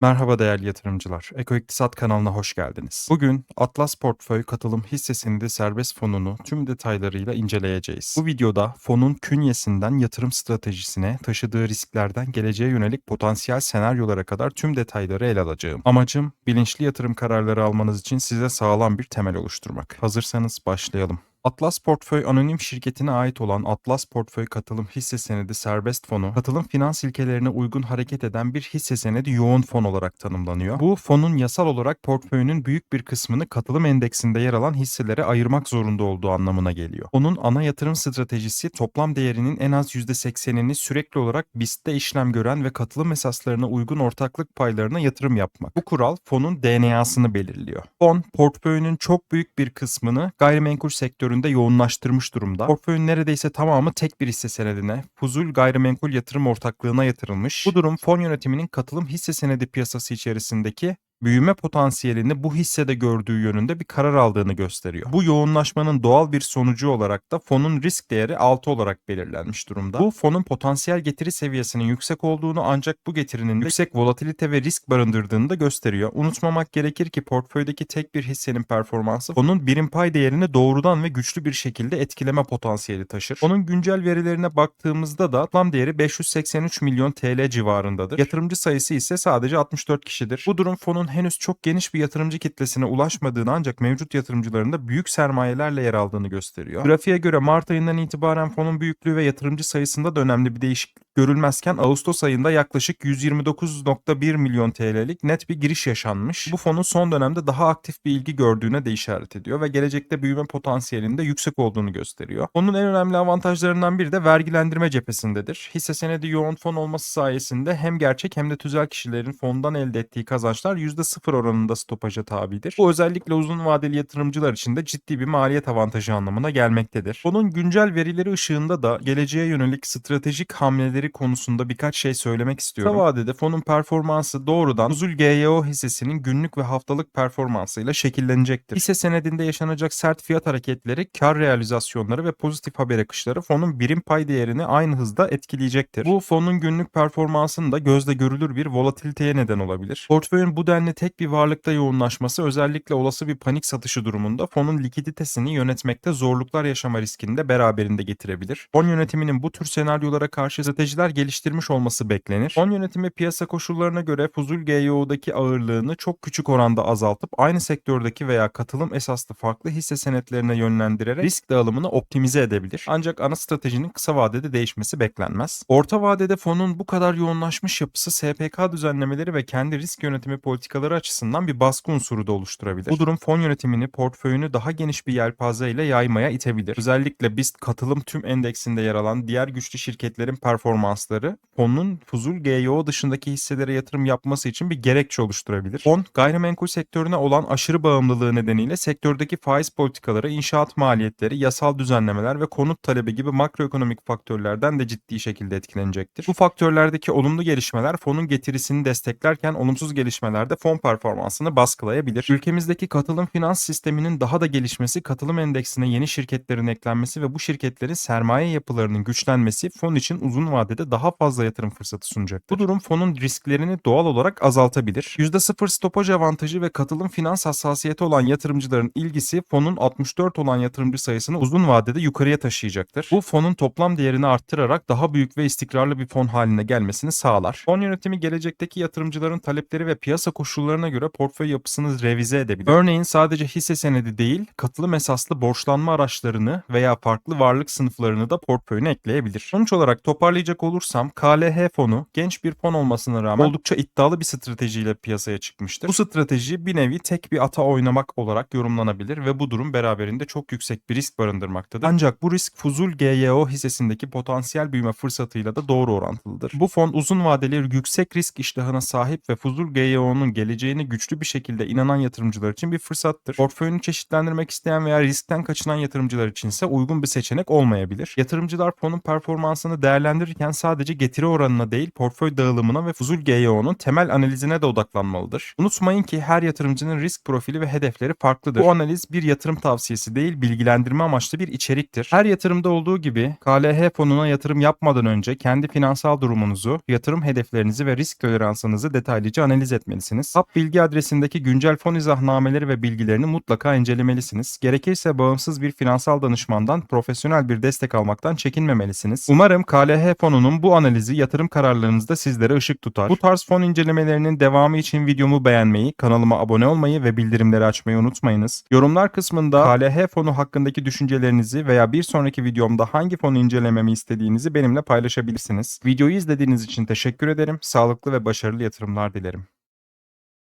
Merhaba değerli yatırımcılar. Eko İktisat kanalına hoş geldiniz. Bugün Atlas Portföy Katılım Hisse Senedi Serbest Fonu'nu tüm detaylarıyla inceleyeceğiz. Bu videoda fonun künyesinden yatırım stratejisine, taşıdığı risklerden geleceğe yönelik potansiyel senaryolara kadar tüm detayları ele alacağım. Amacım bilinçli yatırım kararları almanız için size sağlam bir temel oluşturmak. Hazırsanız başlayalım. Atlas Portföy Anonim şirketine ait olan Atlas Portföy Katılım Hisse Senedi Serbest Fonu, katılım finans ilkelerine uygun hareket eden bir hisse senedi yoğun fon olarak tanımlanıyor. Bu fonun yasal olarak portföyünün büyük bir kısmını katılım endeksinde yer alan hisselere ayırmak zorunda olduğu anlamına geliyor. Onun ana yatırım stratejisi toplam değerinin en az %80'ini sürekli olarak BIST'te işlem gören ve katılım esaslarına uygun ortaklık paylarına yatırım yapmak. Bu kural fonun DNA'sını belirliyor. Fon, portföyünün çok büyük bir kısmını gayrimenkul sektöründe yoğunlaştırmış durumda. Portföyün neredeyse tamamı tek bir hisse senedine, Fuzul Gayrimenkul Yatırım Ortaklığı'na yatırılmış. Bu durum fon yönetiminin katılım hisse senedi piyasası içerisindeki büyüme potansiyelini bu hissede gördüğü yönünde bir karar aldığını gösteriyor. Bu yoğunlaşmanın doğal bir sonucu olarak da fonun risk değeri 6 olarak belirlenmiş durumda. Bu fonun potansiyel getiri seviyesinin yüksek olduğunu ancak bu getirinin yüksek volatilite ve risk barındırdığını da gösteriyor. Unutmamak gerekir ki portföydeki tek bir hissenin performansı fonun birim pay değerini doğrudan ve güçlü bir şekilde etkileme potansiyeli taşır. Onun güncel verilerine baktığımızda da toplam değeri 583 milyon TL civarındadır. Yatırımcı sayısı ise sadece 64 kişidir. Bu durum fonun henüz çok geniş bir yatırımcı kitlesine ulaşmadığını ancak mevcut yatırımcıların da büyük sermayelerle yer aldığını gösteriyor. Grafiğe göre Mart ayından itibaren fonun büyüklüğü ve yatırımcı sayısında da önemli bir değişiklik görülmezken Ağustos ayında yaklaşık 129.1 milyon TL'lik net bir giriş yaşanmış. Bu fonun son dönemde daha aktif bir ilgi gördüğüne de işaret ediyor ve gelecekte büyüme potansiyelinin de yüksek olduğunu gösteriyor. Onun en önemli avantajlarından biri de vergilendirme cephesindedir. Hisse senedi yoğun fon olması sayesinde hem gerçek hem de tüzel kişilerin fondan elde ettiği kazançlar %0 oranında stopaja tabidir. Bu özellikle uzun vadeli yatırımcılar için de ciddi bir maliyet avantajı anlamına gelmektedir. Fonun güncel verileri ışığında da geleceğe yönelik stratejik hamleleri konusunda birkaç şey söylemek istiyorum. Kısa vadede fonun performansı doğrudan Uzul GYO hissesinin günlük ve haftalık performansıyla şekillenecektir. Hisse senedinde yaşanacak sert fiyat hareketleri, kar realizasyonları ve pozitif haber akışları fonun birim pay değerini aynı hızda etkileyecektir. Bu fonun günlük performansını da gözle görülür bir volatiliteye neden olabilir. Portföyün bu denli tek bir varlıkta yoğunlaşması özellikle olası bir panik satışı durumunda fonun likiditesini yönetmekte zorluklar yaşama riskini de beraberinde getirebilir. Fon yönetiminin bu tür senaryolara karşı stratejiler geliştirmiş olması beklenir. Fon yönetimi piyasa koşullarına göre Fuzul GYO'daki ağırlığını çok küçük oranda azaltıp aynı sektördeki veya katılım esaslı farklı hisse senetlerine yönlendirerek risk dağılımını optimize edebilir. Ancak ana stratejinin kısa vadede değişmesi beklenmez. Orta vadede fonun bu kadar yoğunlaşmış yapısı SPK düzenlemeleri ve kendi risk yönetimi politikaları açısından bir baskı unsuru da oluşturabilir. Bu durum fon yönetimini portföyünü daha geniş bir yelpaze ile yaymaya itebilir. Özellikle BIST katılım tüm endeksinde yer alan diğer güçlü şirketlerin performansları fonun Fuzul GYO dışındaki hisselere yatırım yapması için bir gerekçe oluşturabilir. Fon gayrimenkul sektörüne olan aşırı bağımlılığı nedeniyle sektördeki faiz politikaları, inşaat maliyetleri, yasal düzenlemeler ve konut talebi gibi makroekonomik faktörlerden de ciddi şekilde etkilenecektir. Bu faktörlerdeki olumlu gelişmeler fonun getirisini desteklerken olumsuz gelişmeler de fon performansını baskılayabilir. Ülkemizdeki katılım finans sisteminin daha da gelişmesi, katılım endeksine yeni şirketlerin eklenmesi ve bu şirketlerin sermaye yapılarının güçlenmesi fon için uzun vadede daha fazla yatırım fırsatı sunacaktır. Bu durum fonun risklerini doğal olarak azaltabilir. %0 stopaj avantajı ve katılım finans hassasiyeti olan yatırımcıların ilgisi fonun 64 olan yatırımcı sayısını uzun vadede yukarıya taşıyacaktır. Bu fonun toplam değerini arttırarak daha büyük ve istikrarlı bir fon haline gelmesini sağlar. Fon yönetimi gelecekteki yatırımcıların talepleri ve piyasa koşullarına göre portföy yapısını revize edebilir. Örneğin sadece hisse senedi değil, katılım esaslı borçlanma araçlarını veya farklı varlık sınıflarını da portföyüne ekleyebilir. Sonuç olarak toparlayacak olursam KLH fonu genç bir fon olmasına rağmen oldukça iddialı bir stratejiyle piyasaya çıkmıştır. Bu strateji bir nevi tek bir ata oynamak olarak yorumlanabilir ve bu durum beraberinde çok yüksek bir risk barındırmaktadır. Ancak bu risk Fuzul GYO hissesindeki potansiyel büyüme fırsatıyla da doğru orantılıdır. Bu fon uzun vadeli yüksek risk iştahına sahip ve Fuzul GYO'nun geleceğine güçlü bir şekilde inanan yatırımcılar için bir fırsattır. Portföyünü çeşitlendirmek isteyen veya riskten kaçınan yatırımcılar için ise uygun bir seçenek olmayabilir. Yatırımcılar fonun performansını değerlendirirken bakarken sadece getiri oranına değil portföy dağılımına ve fuzul GYO'nun temel analizine de odaklanmalıdır. Unutmayın ki her yatırımcının risk profili ve hedefleri farklıdır. Bu analiz bir yatırım tavsiyesi değil bilgilendirme amaçlı bir içeriktir. Her yatırımda olduğu gibi KLH fonuna yatırım yapmadan önce kendi finansal durumunuzu, yatırım hedeflerinizi ve risk toleransınızı detaylıca analiz etmelisiniz. HAP bilgi adresindeki güncel fon izahnameleri ve bilgilerini mutlaka incelemelisiniz. Gerekirse bağımsız bir finansal danışmandan profesyonel bir destek almaktan çekinmemelisiniz. Umarım KLH fonunun bu analizi yatırım kararlarınızda sizlere ışık tutar. Bu tarz fon incelemelerinin devamı için videomu beğenmeyi, kanalıma abone olmayı ve bildirimleri açmayı unutmayınız. Yorumlar kısmında KLH fonu hakkındaki düşüncelerinizi veya bir sonraki videomda hangi fonu incelememi istediğinizi benimle paylaşabilirsiniz. Videoyu izlediğiniz için teşekkür ederim. Sağlıklı ve başarılı yatırımlar dilerim.